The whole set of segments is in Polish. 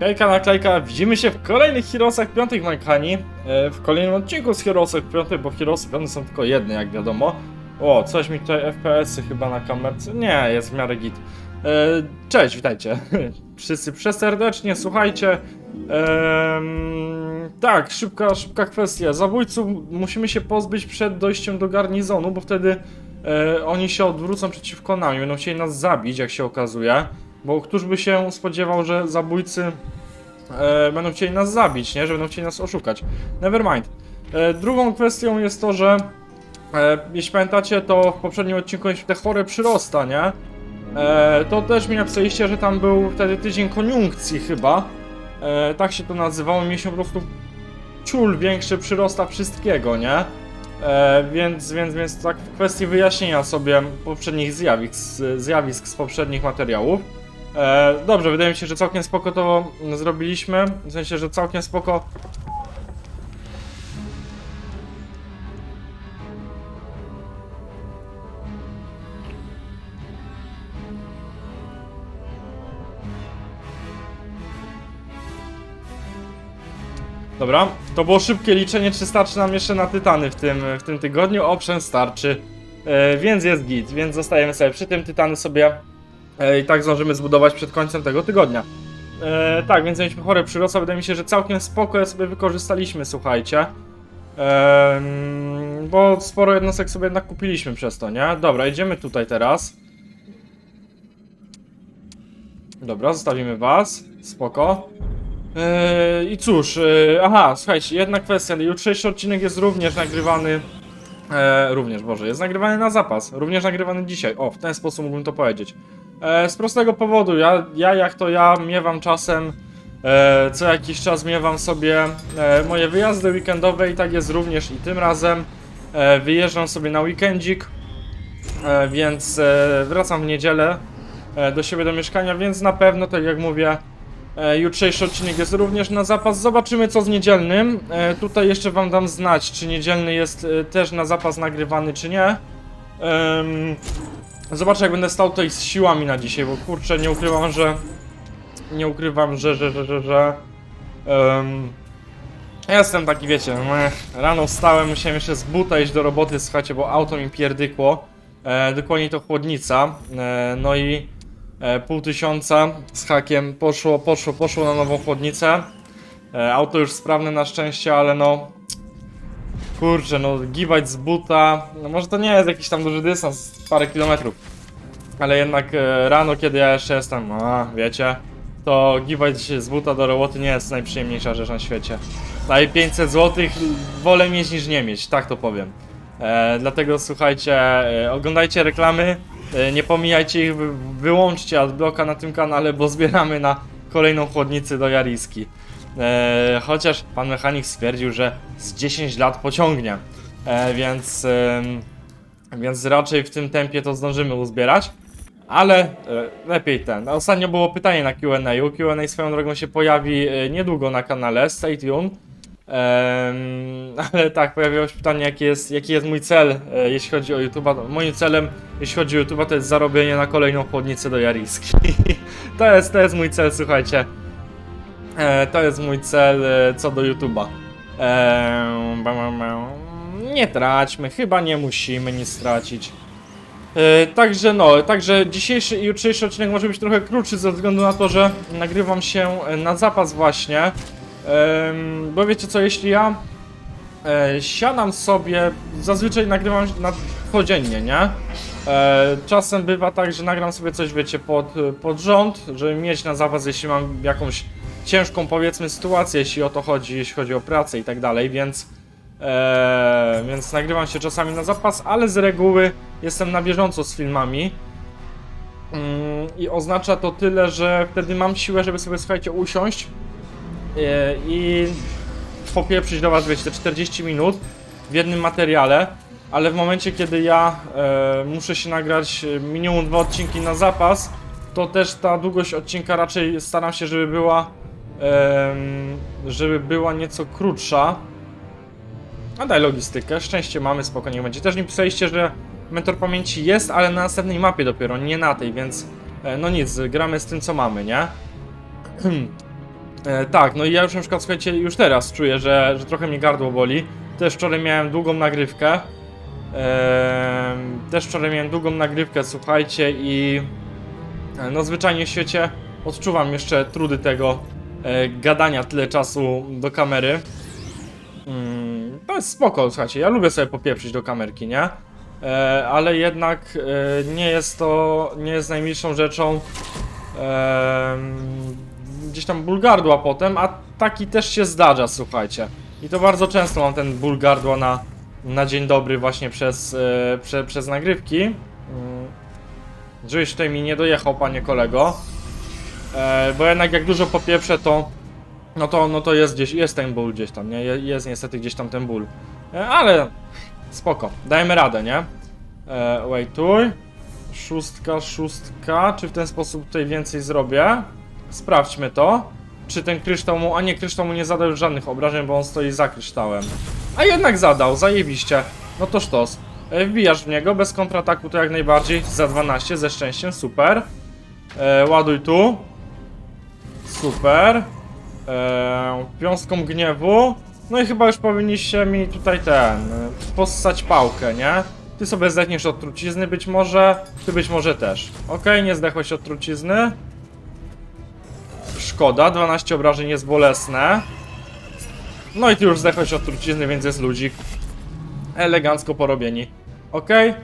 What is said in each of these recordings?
Hejka naklejka, widzimy się w kolejnych Heroesach piątych Majkani. E, w kolejnym odcinku z Heroesach piątych, bo Heroesy piąte są tylko jedne, jak wiadomo. O, coś mi tutaj FPS-y chyba na kamerce. Nie, jest w miarę git. E, cześć, witajcie. Wszyscy przeserdecznie, słuchajcie. Em, tak, szybka, szybka kwestia. Zabójców musimy się pozbyć przed dojściem do garnizonu, bo wtedy e, oni się odwrócą przeciwko nam i będą chcieli nas zabić, jak się okazuje. Bo któż by się spodziewał, że zabójcy e, będą chcieli nas zabić, nie? Że będą chcieli nas oszukać. Nevermind. E, drugą kwestią jest to, że e, jeśli pamiętacie, to w poprzednim odcinku te chore przyrosta, nie? E, to też mi napisaliście, że tam był wtedy tydzień koniunkcji chyba. E, tak się to nazywało. Mieliśmy po prostu ciul większy przyrosta wszystkiego, nie? E, więc, więc, więc tak w kwestii wyjaśnienia sobie poprzednich zjawisk, zjawisk z poprzednich materiałów. E, dobrze, wydaje mi się, że całkiem spoko to zrobiliśmy. W sensie, że całkiem spoko. Dobra, to było szybkie liczenie, czy starczy nam jeszcze na tytany w tym, w tym tygodniu. Owszem, starczy. E, więc jest git, więc zostajemy sobie przy tym. Tytany sobie i tak zdążymy zbudować przed końcem tego tygodnia. E, tak, więc mieliśmy chore przyrosła. Wydaje mi się, że całkiem spoko sobie wykorzystaliśmy, słuchajcie. Em, bo sporo jednostek sobie jednak kupiliśmy przez to, nie? Dobra, idziemy tutaj teraz. Dobra, zostawimy was. Spoko. Eee, I cóż, eee, aha, słuchajcie, jedna kwestia. Jutrzejszy odcinek jest również nagrywany. E, również, Boże, jest nagrywany na zapas. Również nagrywany dzisiaj. O, w ten sposób mógłbym to powiedzieć. E, z prostego powodu, ja, ja jak to ja miewam czasem. E, co jakiś czas miewam sobie e, moje wyjazdy weekendowe i tak jest również i tym razem. Wyjeżdżam sobie na weekendzik, więc wracam w niedzielę do siebie do mieszkania, więc na pewno, tak jak mówię, Jutrzejszy odcinek jest również na zapas. Zobaczymy co z niedzielnym. Tutaj jeszcze wam dam znać, czy niedzielny jest też na zapas nagrywany, czy nie. Zobaczę jak będę stał tutaj z siłami na dzisiaj, bo kurczę, nie ukrywam, że... Nie ukrywam, że, że, że, że, że... ja jestem taki, wiecie, meh, rano wstałem, musiałem jeszcze z buta iść do roboty, słuchajcie, bo auto mi pierdykło. E, dokładnie to chłodnica. E, no i e, pół tysiąca z hakiem poszło, poszło, poszło na nową chłodnicę. E, auto już sprawne na szczęście, ale no... Kurczę, no giwać z buta, no może to nie jest jakiś tam duży dystans, parę kilometrów. Ale jednak e, rano, kiedy ja jeszcze jestem, a wiecie, to giwać z buta do roboty nie jest najprzyjemniejsza rzecz na świecie. Daj 500 zł, wolę mieć niż nie mieć, tak to powiem. E, dlatego słuchajcie, e, oglądajcie reklamy, e, nie pomijajcie ich, wy, wyłączcie adblocka na tym kanale, bo zbieramy na kolejną chłodnicę do Jariski. E, chociaż pan mechanik stwierdził, że z 10 lat pociągnie, e, więc, em, więc raczej w tym tempie to zdążymy uzbierać. Ale e, lepiej ten. Ostatnio było pytanie na QA. QA swoją drogą się pojawi e, niedługo na kanale. Stay tuned. Em, ale tak, pojawiło się pytanie, jaki jest, jaki jest mój cel, e, jeśli chodzi o YouTube'a. Moim celem, jeśli chodzi o YouTube'a, to jest zarobienie na kolejną chłodnicę do Jariski. to, jest, to jest mój cel, słuchajcie. E, to jest mój cel e, co do YouTube'a. Bam. Nie traćmy, chyba nie musimy nic stracić. E, Także no, także dzisiejszy i jutrzejszy odcinek może być trochę krótszy ze względu na to, że nagrywam się e, na zapas właśnie. Bo wiecie co, jeśli ja e, siadam sobie, zazwyczaj nagrywam na codziennie, nie? E, Czasem bywa tak, że nagram sobie coś, wiecie, pod, pod rząd, żeby mieć na zapas, jeśli mam jakąś ciężką, powiedzmy, sytuację, jeśli o to chodzi, jeśli chodzi o pracę i tak dalej, więc e, więc nagrywam się czasami na zapas, ale z reguły jestem na bieżąco z filmami. Mm, I oznacza to tyle, że wtedy mam siłę, żeby sobie, słuchajcie, usiąść e, i popieprzyć do was, wiecie, te 40 minut w jednym materiale, ale w momencie, kiedy ja e, muszę się nagrać minimum dwa odcinki na zapas, to też ta długość odcinka raczej staram się, żeby była żeby była nieco krótsza. A daj logistykę, szczęście mamy, spokojnie będzie. Też mi pisaliście, że mentor pamięci jest, ale na następnej mapie dopiero, nie na tej, więc e, no nic, gramy z tym co mamy, nie? E, tak, no i ja już na przykład, słuchajcie, już teraz czuję, że, że trochę mi gardło boli. Też wczoraj miałem długą nagrywkę. Em, też wczoraj miałem długą nagrywkę, słuchajcie, i e, no zwyczajnie w świecie odczuwam jeszcze trudy tego e, gadania tyle czasu do kamery. Mm, to jest spoko, słuchajcie, ja lubię sobie popieprzyć do kamerki, nie? E, ale jednak e, nie jest to, nie jest najmilszą rzeczą gdzieś tam ból gardła potem, a taki też się zdarza, słuchajcie. I to bardzo często mam ten ból gardła na, na dzień dobry właśnie przez, e, prze, przez nagrywki. Mm, Żebyś tutaj mi nie dojechał, panie kolego. E, bo jednak jak dużo popieprzę, to no to, no to jest gdzieś, jest ten ból gdzieś tam, nie? Je- Jest niestety gdzieś tam ten ból. E, ale spoko, dajemy radę, nie? E, waituj. Szóstka, szóstka. Czy w ten sposób tutaj więcej zrobię? Sprawdźmy to. Czy ten kryształ mu... A nie, kryształ mu nie zadał już żadnych obrażeń, bo on stoi za kryształem. A jednak zadał, zajebiście. No to sztos. E, wbijasz w niego, bez kontrataku to jak najbardziej. Za 12, ze szczęściem, super. Ładuj tu. Super. E, piąstką gniewu. No i chyba już powinniście mi tutaj ten... e, Possać pałkę, nie? Ty sobie zdechniesz od trucizny być może, ty być może też. Okej, nie zdechłeś od trucizny. Szkoda, 12 obrażeń jest bolesne. No i ty już zdechłeś od trucizny, więc jest ludzik. Elegancko porobieni. E,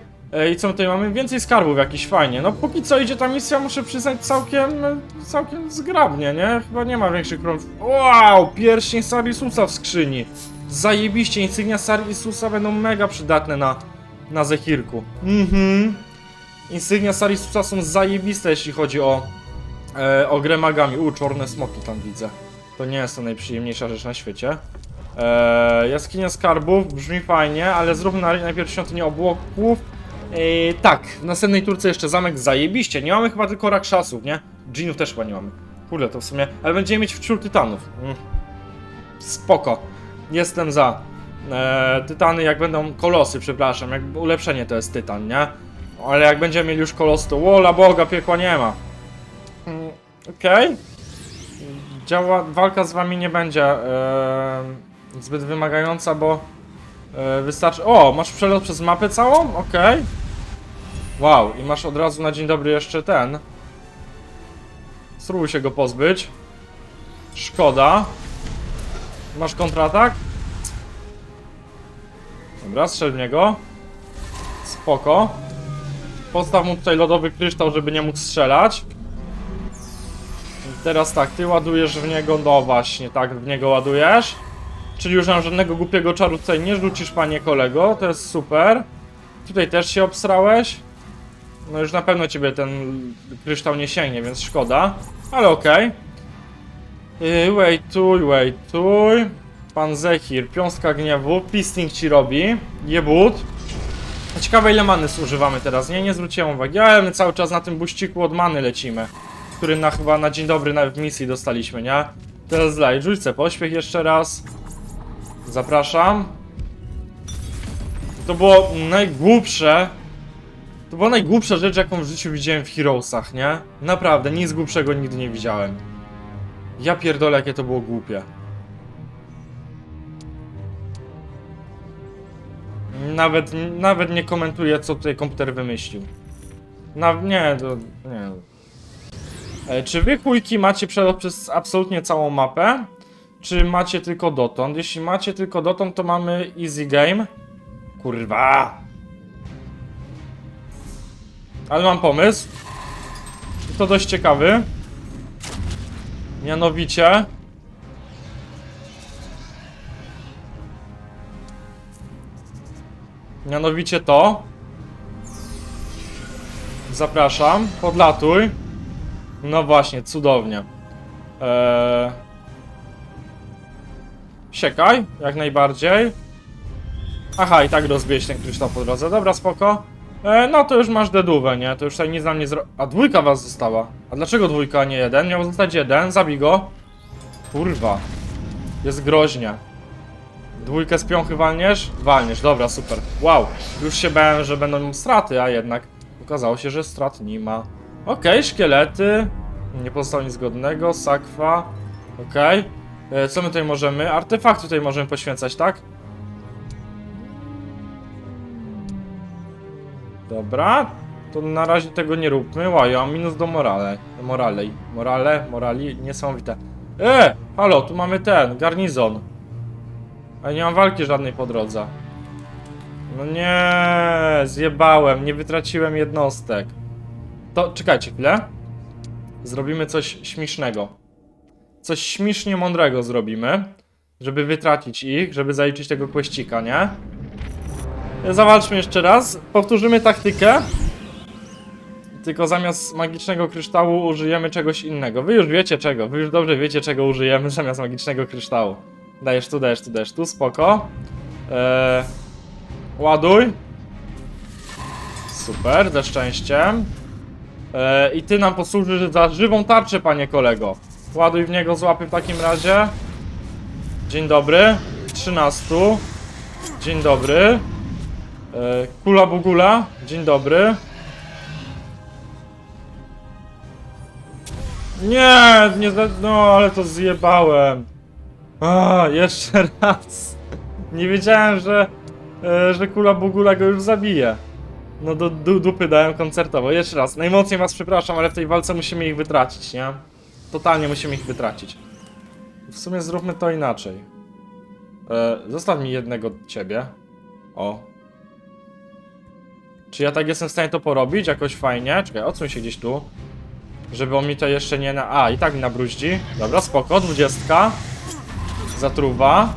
I co my tutaj mamy? Więcej skarbów jakiś fajnie. No póki co idzie ta misja, muszę przyznać całkiem, e, całkiem zgrabnie, nie? Chyba nie ma większych problemów. Wow! Pierścień Sarisusa w skrzyni. Zajebiście, insygnia Sarisusa będą mega przydatne na, na Zechirku. Mhm. Insygnia Sarisusa są zajebiste, jeśli chodzi o, e, o grę magami. U, czarne smoki tam widzę. To nie jest to najprzyjemniejsza rzecz na świecie. E, jaskinia skarbów brzmi fajnie, ale zróbmy na- najpierw świątynię obłoków. E, tak, w następnej turce jeszcze zamek zajebiście. Nie mamy chyba tylko rakszasów, nie? Dżinów też chyba nie mamy. Kurde, to w sumie... Ale będziemy mieć wśród tytanów. Mm. Spoko. Jestem za. E, tytany jak będą kolosy, przepraszam, jak ulepszenie to jest tytan, nie? Ale jak będziemy mieli już kolos, to wola boga, piekła nie ma. Mm, Okej. Działa, walka z wami nie będzie e, zbyt wymagająca, bo e, wystarczy... O, masz przelot przez mapę całą? Okej. Wow, i masz od razu na dzień dobry jeszcze ten. Spróbuj się go pozbyć. Szkoda. Masz kontratak? Dobra, strzel w niego. Spoko. Postaw mu tutaj lodowy kryształ, żeby nie mógł strzelać. I Teraz tak, ty ładujesz w niego, no właśnie, tak, w niego ładujesz. Czyli już nam żadnego głupiego czaru tutaj nie rzucisz, panie kolego, to jest super. Tutaj też się obsrałeś. No już na pewno ciebie ten kryształ nie sięgnie, więc szkoda. Ale okej. Yy, Waituj, waituj. Pan Zechir, piąstka gniewu, pisting ci robi. Jebut. Ciekawe ile many zużywamy teraz, nie? Nie zwróciłem uwagi, ale my cały czas na tym buściku od many lecimy. Który na chyba na dzień dobry na, w misji dostaliśmy, nie? Teraz daj, rzućce pośpiech jeszcze raz. Zapraszam. To było najgłupsze. To była najgłupsza rzecz, jaką w życiu widziałem w Heroesach, nie? Naprawdę, nic głupszego nigdy nie widziałem. Ja pierdolę, jakie to było głupie. Nawet, nawet nie komentuję, co tutaj komputer wymyślił. Na, nie, to, nie. E, czy wy chujki macie przelot przez absolutnie całą mapę? Czy macie tylko dotąd? Jeśli macie tylko dotąd, to mamy easy game. Kurwa! Ale mam pomysł. I to dość ciekawy. Mianowicie... Mianowicie to. Zapraszam, podlatuj. No właśnie, cudownie. Eee... Siekaj, jak najbardziej. Aha, i tak rozbijesz ten kryształ po drodze. Dobra, spoko. E, no to już masz dedówę, nie? To już tutaj nic nam nie zro... A dwójka was została. A dlaczego dwójka, a nie jeden? Miał zostać jeden, zabij go. Kurwa. Jest groźnie. Dwójkę z piąchy walniesz? Walniesz, dobra, super. Wow, już się bałem, że będą straty, a jednak okazało się, że strat nie ma. Okej, szkielety. Nie pozostało nic godnego. Sakwa. Okej. E, Co my tutaj możemy? Artefakty tutaj możemy poświęcać, tak? Dobra. To na razie tego nie róbmy. Ła, ja mam minus do morale. Moralej. Morale, morali, niesamowite. E! Halo, tu mamy ten, garnizon. A nie mam walki żadnej po drodze. No nie, zjebałem, nie wytraciłem jednostek. To czekajcie chwilę. Zrobimy coś śmiesznego. Coś śmiesznie mądrego zrobimy, żeby wytracić ich, żeby zaliczyć tego kłeścika, nie? Zawalczmy jeszcze raz. Powtórzymy taktykę. Tylko zamiast magicznego kryształu użyjemy czegoś innego. Wy już wiecie czego, wy już dobrze wiecie czego użyjemy zamiast magicznego kryształu. Dajesz tu, dajesz tu, dajesz tu, spoko. Eee, ładuj. Super, ze szczęściem. Eee, I ty nam posłużysz za żywą tarczę, panie kolego. Ładuj w niego z łapy w takim razie. Dzień dobry. 13. Dzień dobry. Eee, kula bugula. Dzień dobry. Nie, nie, no ale to zjebałem. A, jeszcze raz. Nie wiedziałem, że, e, że kula bugula go już zabije. No do, du, dupy dałem koncertowo. Jeszcze raz, najmocniej was przepraszam, ale w tej walce musimy ich wytracić, nie? Totalnie musimy ich wytracić. W sumie zróbmy to inaczej. E, zostaw mi jednego ciebie. O. Czy ja tak jestem w stanie to porobić jakoś fajnie? Czekaj, odsuń się gdzieś tu. Żeby on mi to jeszcze nie na... A, i tak mi nabruździ. Dobra, spoko, dwudziestka. Zatruwa.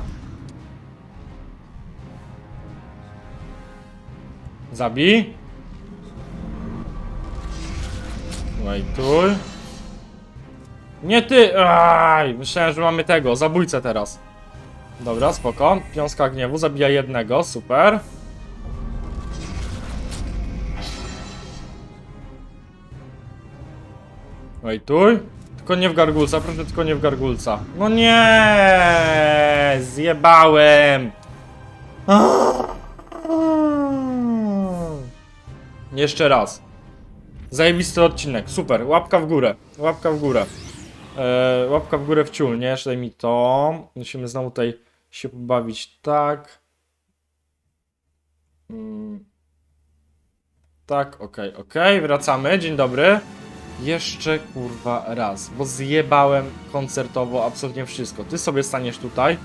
Zabij. Wajtuj. Nie ty! Aj, myślałem, że mamy tego, zabójcę teraz. Dobra, spoko. Piąska gniewu zabija jednego, super. Wajtuj. Tylko nie w gargulca, proszę tylko nie w gargulca. No nie! Zjebałem! Jeszcze raz. Zajebisty odcinek, super. Łapka w górę, łapka w górę. Eee, łapka w górę w ciul, nie? Jeszcze mi to. Musimy znowu tutaj się pobawić tak. Tak, okej, okej, wracamy, dzień dobry. Jeszcze kurwa raz, bo zjebałem koncertowo absolutnie wszystko. Ty sobie staniesz tutaj,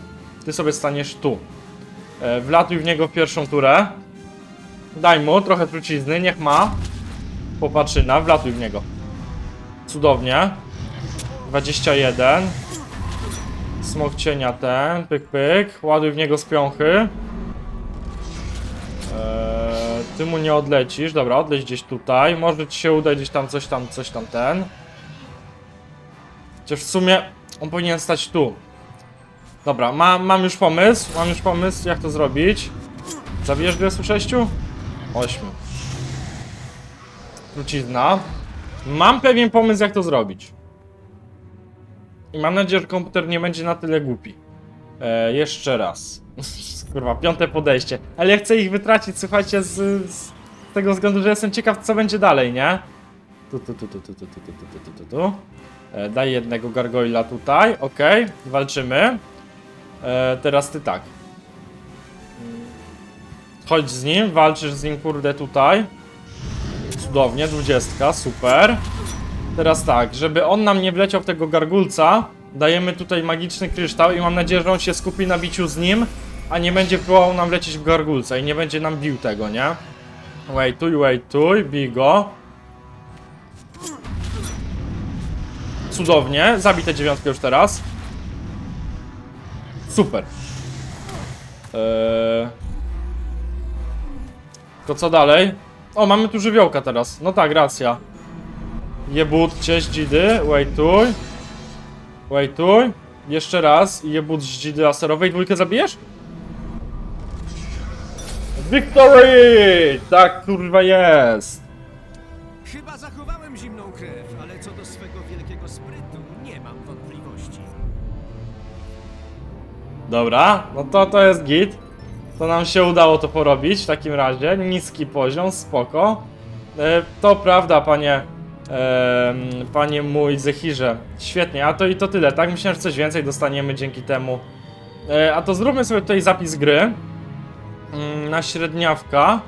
ty sobie staniesz tu. E, wlatuj w niego w pierwszą turę. Daj mu trochę trucizny, niech ma. Popatrzyna, wlatuj w niego. Cudownie. 21. Smok cienia ten, pyk pyk. Ładuj w niego z piąchy. Eee, ty mu nie odlecisz. Dobra, odleć gdzieś tutaj. Może ci się uda gdzieś tam coś tam, coś tam ten. Chociaż w sumie on powinien stać tu. Dobra, ma, mam już pomysł. Mam już pomysł, jak to zrobić. Zabijesz go u 6? 8. Trucizna. Mam pewien pomysł, jak to zrobić. I mam nadzieję, że komputer nie będzie na tyle głupi. E, jeszcze raz. Kurwa, piąte podejście. Ale ja chcę ich wytracić, słuchajcie, z, z tego względu, że jestem ciekaw, co będzie dalej, nie? Tu, tu, tu, tu, tu, tu, tu, tu, tu, tu, tu. E, daj jednego gargoyla tutaj, okej, walczymy. E, teraz ty tak. Chodź z nim, walczysz z nim, kurde, tutaj. Cudownie, dwudziestka, super. Teraz tak, żeby on nam nie wleciał w tego gargulca, dajemy tutaj magiczny kryształ i mam nadzieję, że on się skupi na biciu z nim, a nie będzie próbował nam lecieć w gargulca i nie będzie nam bił tego, nie? Waituj, waituj, bij go. Cudownie, zabij tę dziewiątkę już teraz. Super. Eee... To co dalej? O, mamy tu żywiołka teraz. No tak, racja. Jebut, cześć dzidy, waituj. Waituj. Jeszcze raz i jebut z dzidy laserowej. Dwójkę zabijesz? Victory! Tak kurwa jest. Chyba zachowałem zimną krew, ale co do swego wielkiego sprytu, nie mam wątpliwości. Dobra, no to to jest git. To nam się udało to porobić w takim razie. Niski poziom, spoko. E, to prawda, panie Em, panie mój Zechirze. Świetnie, a to i to tyle, tak? Myślałem, że coś więcej dostaniemy dzięki temu. E, a to zróbmy sobie tutaj zapis gry na średniawka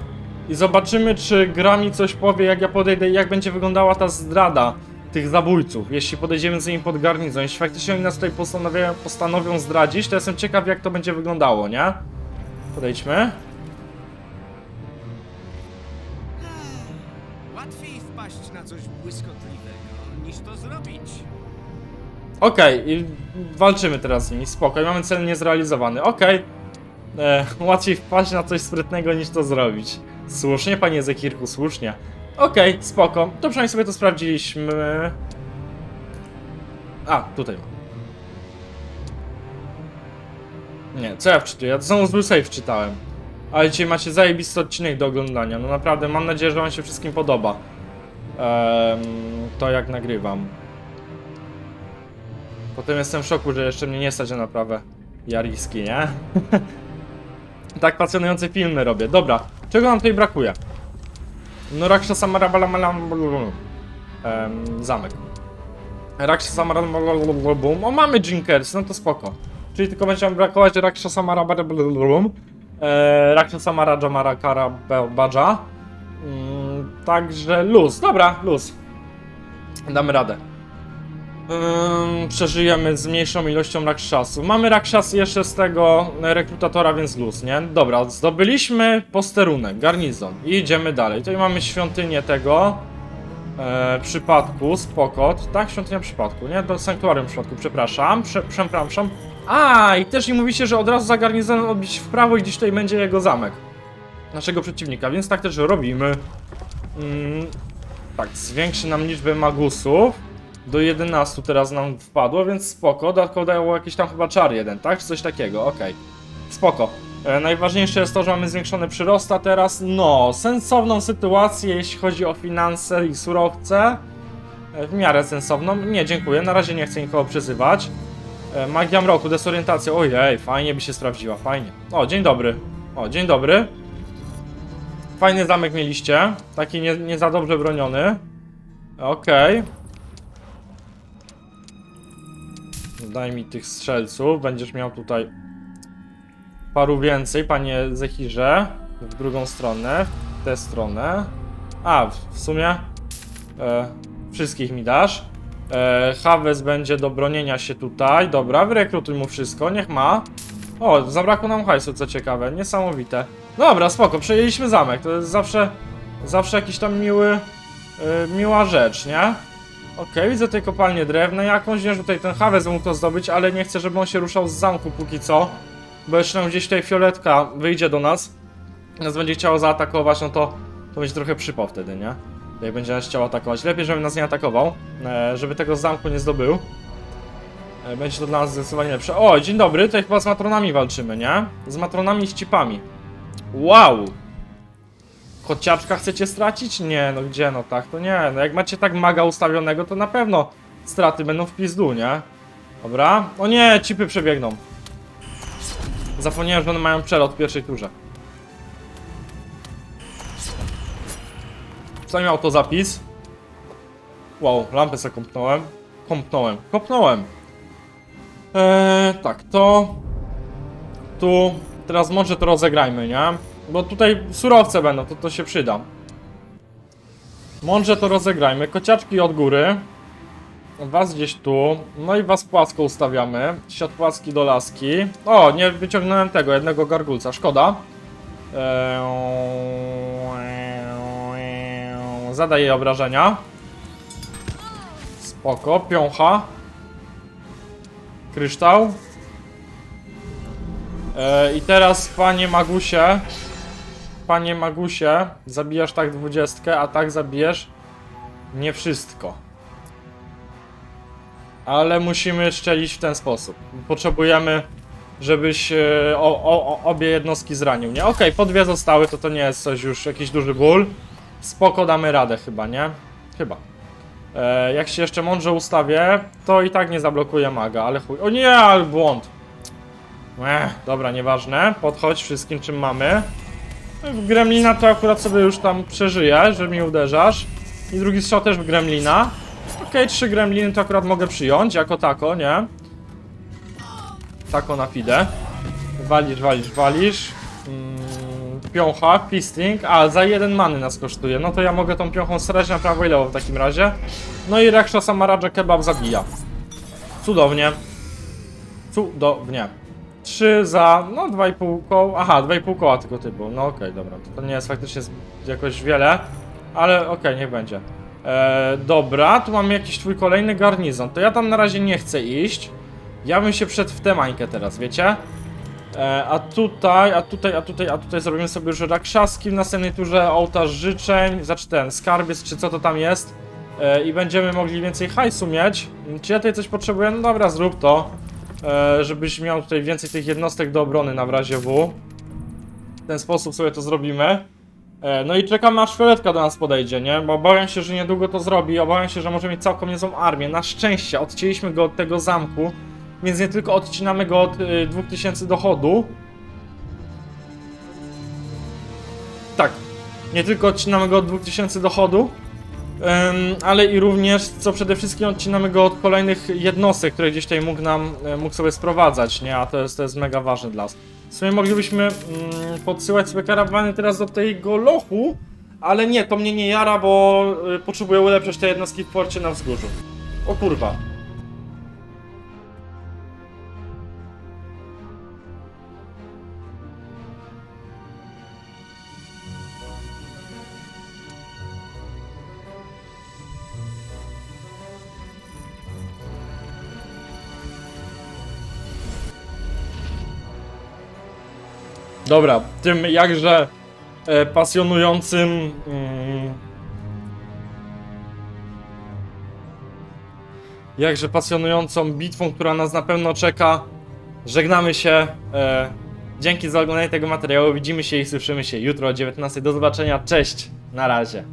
i zobaczymy, czy gra mi coś powie, jak ja podejdę i jak będzie wyglądała ta zdrada tych zabójców, jeśli podejdziemy z nimi pod garnizon. Jeśli faktycznie oni nas tutaj postanowią, postanowią zdradzić, to jestem ciekaw, jak to będzie wyglądało, nie? Podejdźmy. Łatwiej wpaść na coś błyskotliwego, niż to zrobić. Okej, i walczymy teraz z nimi, spokoj, mamy cel niezrealizowany, okej. E, Łatwiej wpaść na coś sprytnego niż to zrobić. Słusznie, panie Zekirku, słusznie. Okej, spoko, to przynajmniej sobie to sprawdziliśmy. A, tutaj. Nie, co ja wczytuję? Ja to znowu zły save czytałem. Ale dzisiaj macie zajebisty odcinek do oglądania. No naprawdę, mam nadzieję, że on się wszystkim podoba. Em, to jak nagrywam. Potem jestem w szoku, że jeszcze mnie nie stać na naprawę Jariski, nie? tak pasjonujące filmy robię. Dobra, czego nam tutaj brakuje? No Raksha Samarabalalam... Um, zamek. Raksha Samarabalalam... O, mamy Jinkers, no to spoko. Czyli tylko będzie nam brakować Raksha Samarabalalam... E, Raksha Samarajamara Badża. Mm, także luz, dobra, luz. Damy radę. Ym, przeżyjemy z mniejszą ilością rakshasów. Mamy rakshasy jeszcze z tego rekrutatora, więc luz, nie? Dobra, zdobyliśmy posterunek, garnizon i idziemy dalej. Tutaj mamy świątynię tego e, przypadku, spokot. Tak, świątynia przypadku, nie? Do sanktuarium przypadku, przepraszam, prze, przepraszam. A, i też i mówi się, że od razu za garnizonem odbić w prawo i gdzieś tutaj będzie jego zamek. Naszego przeciwnika, więc tak też robimy. Mm, tak, zwiększy nam liczbę magusów. Do 11 teraz nam wpadło, więc spoko. Dodatkowo dało jakiś tam chyba czar jeden, tak? Czy coś takiego, okej. Spoko. E, najważniejsze jest to, że mamy zwiększone przyrosta teraz. No, sensowną sytuację, jeśli chodzi o finanse i surowce. E, w miarę sensowną. Nie, dziękuję. Na razie nie chcę nikogo przyzywać. E, magia mroku, desorientacja. Ojej, fajnie by się sprawdziła, fajnie. O, dzień dobry. O, dzień dobry. Fajny zamek mieliście. Taki nie, nie za dobrze broniony. Okej. Daj mi tych strzelców. Będziesz miał tutaj paru więcej, panie Zechirze. W drugą stronę, w tę stronę. A, w- w sumie e, wszystkich mi dasz. E, Haves będzie do bronienia się tutaj. Dobra, wyrekrutuj mu wszystko, niech ma. O, zabrakło nam hajsu, co ciekawe. Niesamowite. Dobra, spoko, przejęliśmy zamek. To jest zawsze, zawsze jakiś tam miły, e, miła rzecz, nie? Okej, widzę tutaj kopalnię drewna jakąś, wiem, że tutaj ten Hawes mógł to zdobyć, ale nie chcę, żeby on się ruszał z zamku póki co. Bo jeszcze nam gdzieś tutaj fioletka wyjdzie do nas. Nas będzie chciało zaatakować, no to to będzie trochę przypał wtedy, nie? Jak będzie nas chciał atakować. Lepiej, żeby nas nie atakował, e, żeby tego zamku nie zdobył. E, będzie to dla nas zdecydowanie lepsze. O, dzień dobry, tutaj chyba z matronami walczymy, nie? Z matronami i z cipami. Wow! Kociaczka chcecie stracić? Nie, no gdzie, no tak, to nie. No jak macie tak maga ustawionego, to na pewno straty będą w pizdu, nie? Dobra. O nie, cipy przebiegną. Zapomniałem, że one mają przelot w pierwszej turze. Co miał to zapis? Wow, lampę sobie kąpnąłem. Kąpnąłem. Kopnąłem. Eee, tak, to... Tu... Teraz może to rozegrajmy, nie? Bo tutaj surowce będą, to to się przyda. Mądrze to rozegrajmy. Kociaczki od góry. Was gdzieś tu. No i was płasko ustawiamy. Świat płaski do laski. O, nie wyciągnąłem tego, jednego gargulca. Szkoda. Eee, Zadaję jej obrażenia. Spoko. Piącha. Kryształ. E, I teraz, panie Magusie, panie Magusie, zabijasz tak dwudziestkę, a tak zabijesz nie wszystko. Ale musimy szczelić w ten sposób. Potrzebujemy, żebyś e, o, o, obie jednostki zranił, nie? Okej, po dwie zostały, to to nie jest coś już, jakiś duży ból. Spoko, damy radę chyba, nie? Chyba. E, jak się jeszcze mądrze ustawię, to i tak nie zablokuję maga, ale chuj. O nie, ale błąd. Ech, dobra, nieważne. Podchodź wszystkim, czym mamy. W Gremlina to akurat sobie już tam przeżyję, że mi uderzasz. I drugi strzał też w gremlina. Okej, trzy gremliny to akurat mogę przyjąć, jako tako, nie? Tako na fidę. Walisz, walisz, walisz. Mm, piącha, fisting. A, za jeden many nas kosztuje. No to ja mogę tą piąchą strać na prawo i lewo w takim razie. No i Reksha Samaradża Kebab zabija. Cudownie. Cudownie. 3 za, no 2,5 koła, aha, 2,5 koła tylko typu, no okej, dobra, to, nie jest faktycznie jakoś wiele, ale okej, niech będzie. E, dobra, tu mamy jakiś twój kolejny garnizon, to ja tam na razie nie chcę iść, ja bym się przed w tę mańkę teraz, wiecie? E, a tutaj, a tutaj, a tutaj, a tutaj zrobimy sobie już rakszaski w następnej turze ołtarz życzeń, znaczy ten, skarbiec, czy co to tam jest. E, I będziemy mogli więcej hajsu mieć. Czy ja tutaj coś potrzebuję? No dobra, zrób to. E, żebyś miał tutaj więcej tych jednostek do obrony na razie W. W ten sposób sobie to zrobimy. E, no i czekamy aż Fioletka do nas podejdzie, nie? Bo obawiam się, że niedługo to zrobi. Obawiam się, że może mieć całkiem niezłą armię. Na szczęście odcięliśmy go od tego zamku. Więc nie tylko odcinamy go od y, 2000 dochodu. Tak. Nie tylko odcinamy go od 2000 dochodu, ale i również, co przede wszystkim odcinamy go od kolejnych jednostek, które gdzieś tutaj mógł nam, e, mógł sobie sprowadzać, nie? A to jest, to jest mega ważne dla nas. W sumie moglibyśmy mm, podsyłać sobie karawany teraz do tego lochu, ale nie, to mnie nie jara, bo y, potrzebuję ulepszyć te jednostki w porcie na wzgórzu. O kurwa. Dobra, tym jakże e, pasjonującym. Mm, jakże pasjonującą bitwą, która nas na pewno czeka. Żegnamy się. E, dzięki za oglądanie tego materiału. Widzimy się i słyszymy się jutro o 19. Do zobaczenia. Cześć. Na razie.